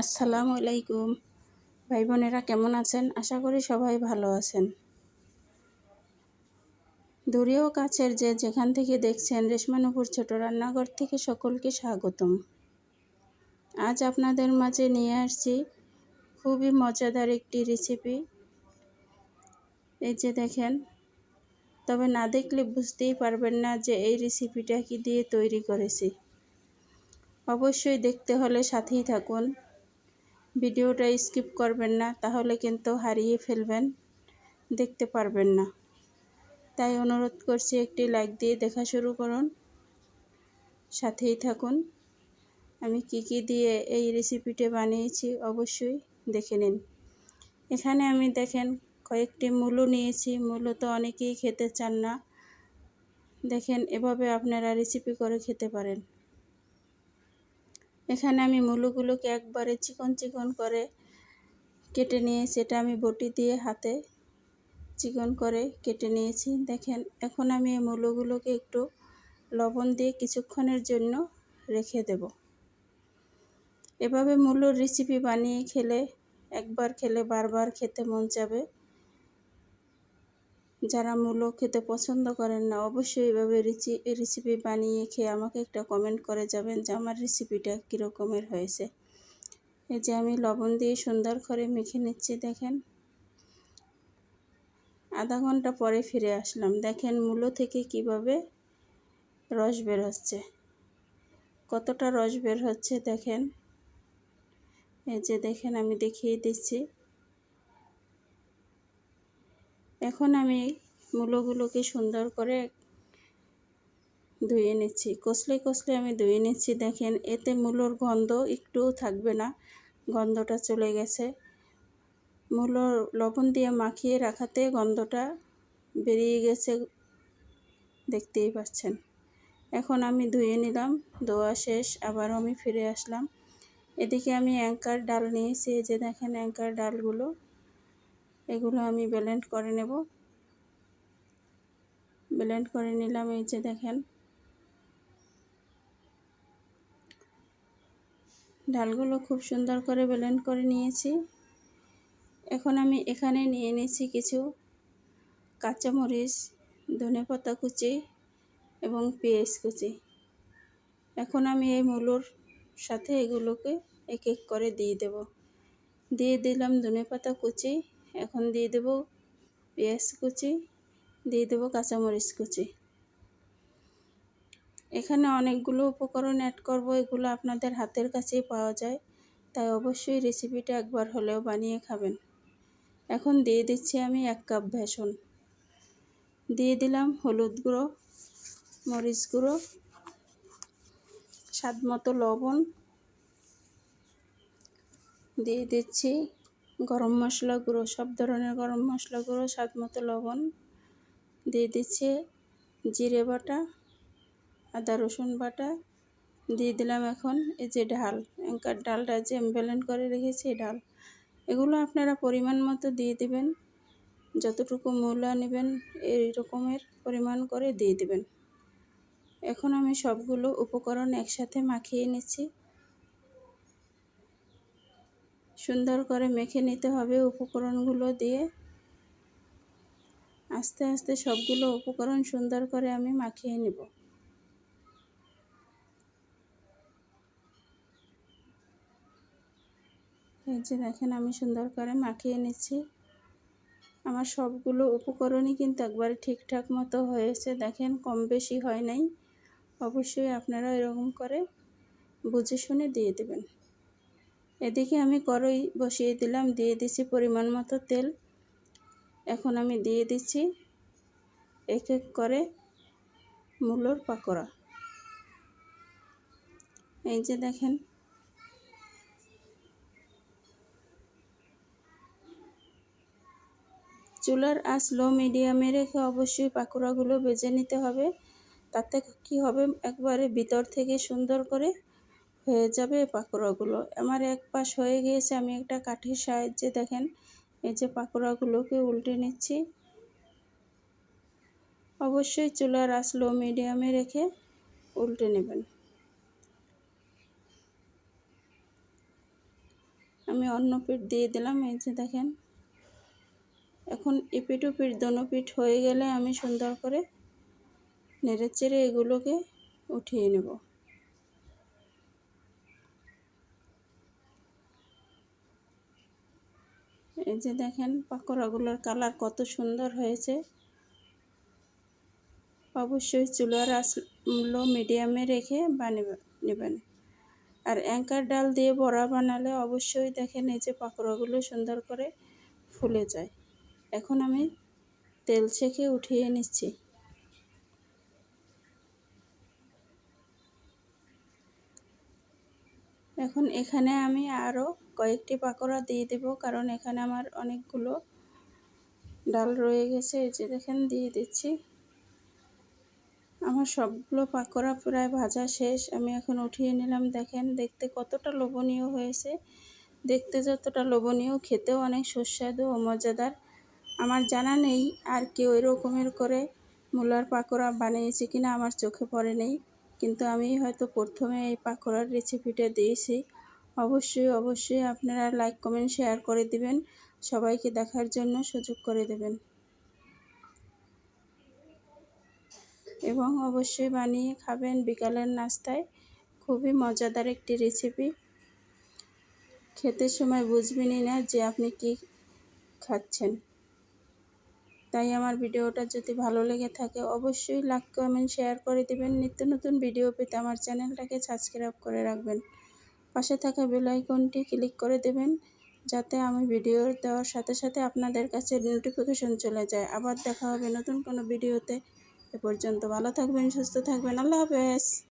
আসসালামু আলাইকুম। ভাই বোনেরা কেমন আছেন? আশা করি সবাই ভালো আছেন। দূরেও কাছের যে যেখান থেকে দেখছেন রেশমানুপুর ছোট রান্নাঘর থেকে সকলকে স্বাগতম। আজ আপনাদের মাঝে নিয়ে আসছি খুবই মজাদার একটি রেসিপি এই যে দেখেন, তবে না দেখলে বুঝতেই পারবেন না যে এই রেসিপিটা কি দিয়ে তৈরি করেছি। অবশ্যই দেখতে হলে সাথেই থাকুন। ভিডিওটা স্কিপ করবেন না, তাহলে কিন্তু হারিয়ে ফেলবেন, দেখতে পারবেন না। তাই অনুরোধ করছি একটি লাইক দিয়ে দেখা শুরু করুন। সাথেই থাকুন। আমি কি কি দিয়ে এই রেসিপিটা বানিয়েছি অবশ্যই দেখে নিন। এখানে আমি দেখেন কয়েকটি মূলো নিয়েছি, মূলো তো অনেকেই খেতে চান না। দেখেন এভাবে আপনারা রেসিপি করে খেতে পারেন। এখানে আমি মূলগুলোকে একবারে চিকন চিকন করে কেটে নিয়ে সেটা আমি বটি দিয়ে হাতে চিকন করে কেটে নিয়েছি। দেখেন, এখন আমি এই মূলগুলোকে একটু লবণ দিয়ে কিছুক্ষণের জন্য রেখে দেব। এভাবে মূলোর রেসিপি বানিয়ে খেলে, একবার খেলে বারবার খেতে মন যাবে যারা মূলো খেতে পছন্দ করেন না, অবশ্যই এভাবে রেসিপি বানিয়ে খেয়ে আমাকে একটা কমেন্ট করে যাবেন যে আমার রেসিপিটা কীরকমের হয়েছে। এই যে আমি লবণ দিয়ে সুন্দর করে মেখে নিচ্ছি, দেখেন। আধা ঘণ্টা পরে ফিরে আসলাম। দেখেন মূলো থেকে কীভাবে রস বের হচ্ছে। কতটা রস বের হচ্ছে, দেখেন। এই যে দেখেন, আমি দেখিয়ে দিচ্ছি। এখন আমি মূলোগুলোকে সুন্দর করে ধুয়ে নিচ্ছি। কষলে কষলে আমি ধুয়ে নিচ্ছি। দেখেন, এতে মূলোর গন্ধ একটুও থাকবে না। গন্ধটা চলে গেছে। মূলো লবণ দিয়ে মাখিয়ে রাখাতে গন্ধটা বেরিয়ে গেছে। দেখতেই পাচ্ছেন। এখন আমি ধুয়ে নিলাম। ধোয়া শেষ। আবার আমি ফিরে আসলাম। এদিকে আমি অ্যাঙ্কার ডাল নিয়েছি। যে দেখেন অ্যাঙ্কার ডালগুলো। এগুলো আমি ব্লেন্ড করে নেব। ব্লেন্ড করে নিলাম এই যে দেখেন। ডালগুলো খুব সুন্দর করে ব্লেন্ড করে নিয়েছি। এখন আমি এখানে নিয়ে নিয়েছি কিছু কাঁচামরিচ, ধনে পাতা কুচি এবং পেঁয়াজ কুচি। এখন আমি এই মূলোর সাথে এগুলোকে এক এক করে দিয়ে দেব। দিয়ে দিলাম ধনে পাতা কুচি এখন দিয়ে দেব পেঁয়াজ কুচি, দিয়ে দেব কাঁচামরিচ কুচি। এখানে অনেকগুলো উপকরণ অ্যাড করব, এগুলো আপনাদের হাতের কাছেই পাওয়া যায়, তাই অবশ্যই রেসিপিটা একবার হলেও বানিয়ে খাবেন। এখন দিয়ে দিচ্ছি আমি এক কাপ বেসন। দিয়ে দিলাম হলুদ গুঁড়ো, মরিচ গুঁড়ো স্বাদ মতো লবণ। দিয়ে দিচ্ছি গরম মশলা গুঁড়ো, সব ধরনের গরম মশলা গুঁড়ো, স্বাদ মতো লবণ দিয়ে দিচ্ছে। জিরে বাটা, আদা রসুন বাটা দিয়ে দিলাম এখন এই যে ডাল। অ্যাঙ্কার ডালটা যে ব্যালেন্ড করে রেখেছি ডাল। এগুলো আপনারা পরিমাণ মতো দিয়ে দিবেন। যতটুকু মূলা নেবেন এই রকমের পরিমাণ করে দিয়ে দিবেন। এখন আমি সবগুলো উপকরণ একসাথে মাখিয়ে নিচ্ছি। সুন্দর করে মেখে নিতে হবে উপকরণগুলো দিয়ে। আস্তে আস্তে সবগুলো উপকরণ সুন্দর করে আমি মাখিয়ে নেব। এই যে দেখেন আমি সুন্দর করে মাখিয়ে নিচ্ছি। আমার সবগুলো উপকরণই কিন্তু একবারে ঠিকঠাক মতো হয়েছে। দেখেন কম বেশি হয় নাই। অবশ্যই আপনারা এরকম করে বুঝে শুনে দিয়ে দেবেন। এদিকে আমি কড়াই বসিয়ে দিলাম, দিয়ে দিচ্ছি পরিমাণ মতো তেল। এখন আমি দিয়ে দিচ্ছি এক এক করে মূলোর পাকোড়া। এই যে দেখেন। চুলার আঁচ লো মিডিয়ামে রেখে অবশ্যই পাকোড়াগুলো বেজে নিতে হবে। তাতে কি হবে? একবারে ভিতর থেকে সুন্দর করে হয়ে যাবে পাকোড়াগুলো। আমার এক পাশ হয়ে গিয়েছে, আমি একটা কাঠির সাহায্যে দেখেন, এই যে পাকোড়াগুলোকে উল্টে নিচ্ছি। অবশ্যই চুলার আঁচ লো মিডিয়ামে রেখে উল্টে নেবেন। আমি অন্য পিঠ দিয়ে দিলাম, এই যে দেখেন। এখন এপিট ওপিট দোনো পিঠ হয়ে গেলে আমি সুন্দর করে নেড়ে চেড়ে এগুলোকে উঠিয়ে নেব। এই যে দেখেন পাকোড়াগুলোর কালার কত সুন্দর হয়েছে। অবশ্যই চুলার আসলো মিডিয়ামে রেখে বানিয়ে নেবেন। আর অ্যাঙ্কার ডাল দিয়ে বড়া বানালে অবশ্যই দেখেন এই যে পাকোড়াগুলো সুন্দর করে ফুলে যায়। এখন আমি তেল ছেঁকে উঠিয়ে নিচ্ছি। এখন এখানে আমি আরও কয়েকটি পাকোড়া দিয়ে দেব, কারণ এখানে আমার অনেকগুলো ডাল রয়ে গেছে। এই যে দেখেন, দিয়ে দিচ্ছি। আমার সবগুলো পাকোড়া প্রায় ভাজা শেষ। আমি এখন উঠিয়ে নিলাম। দেখেন, দেখতে কতটা লোভনীয় হয়েছে। দেখতে যতটা লোভনীয়, খেতেও অনেক সুস্বাদু ও মজাদার। আমার জানা নেই আর কেউ এরকমের করে মূলার পাকোড়া বানিয়েছে কিনা, আমার চোখে পড়ে নেই। কিন্তু আমি হয়তো প্রথমে এই পাকোড়ার রেসিপিটা দিয়েছি। অবশ্যই অবশ্যই আপনারা লাইক কমেন্ট শেয়ার করে দিবেন। সবাইকে দেখার জন্য সুযোগ করে দেবেন। এবং অবশ্যই বানিয়ে খাবেন বিকালের নাস্তায়। খুবই মজাদার একটি রেসিপি খেতে সময় বুঝবেনই না যে আপনি কি খাচ্ছেন। তাই আমার ভিডিওটা যদি ভালো লেগে থাকে অবশ্যই লাইক, কমেন্ট, শেয়ার করে দেবেন। নিত্য নতুন ভিডিও পেতে আমার চ্যানেলটাকে সাবস্ক্রাইব করে রাখবেন। পাশে থাকা বেল আইকনটি ক্লিক করে দেবেন যাতে আমি ভিডিও দেওয়ার সাথে সাথে আপনাদের কাছে নোটিফিকেশন চলে যায়। আবার দেখা হবে নতুন কোনো ভিডিওতে। এ পর্যন্ত ভালো থাকবেন, সুস্থ থাকবেন। আল্লাহ হাফেজ।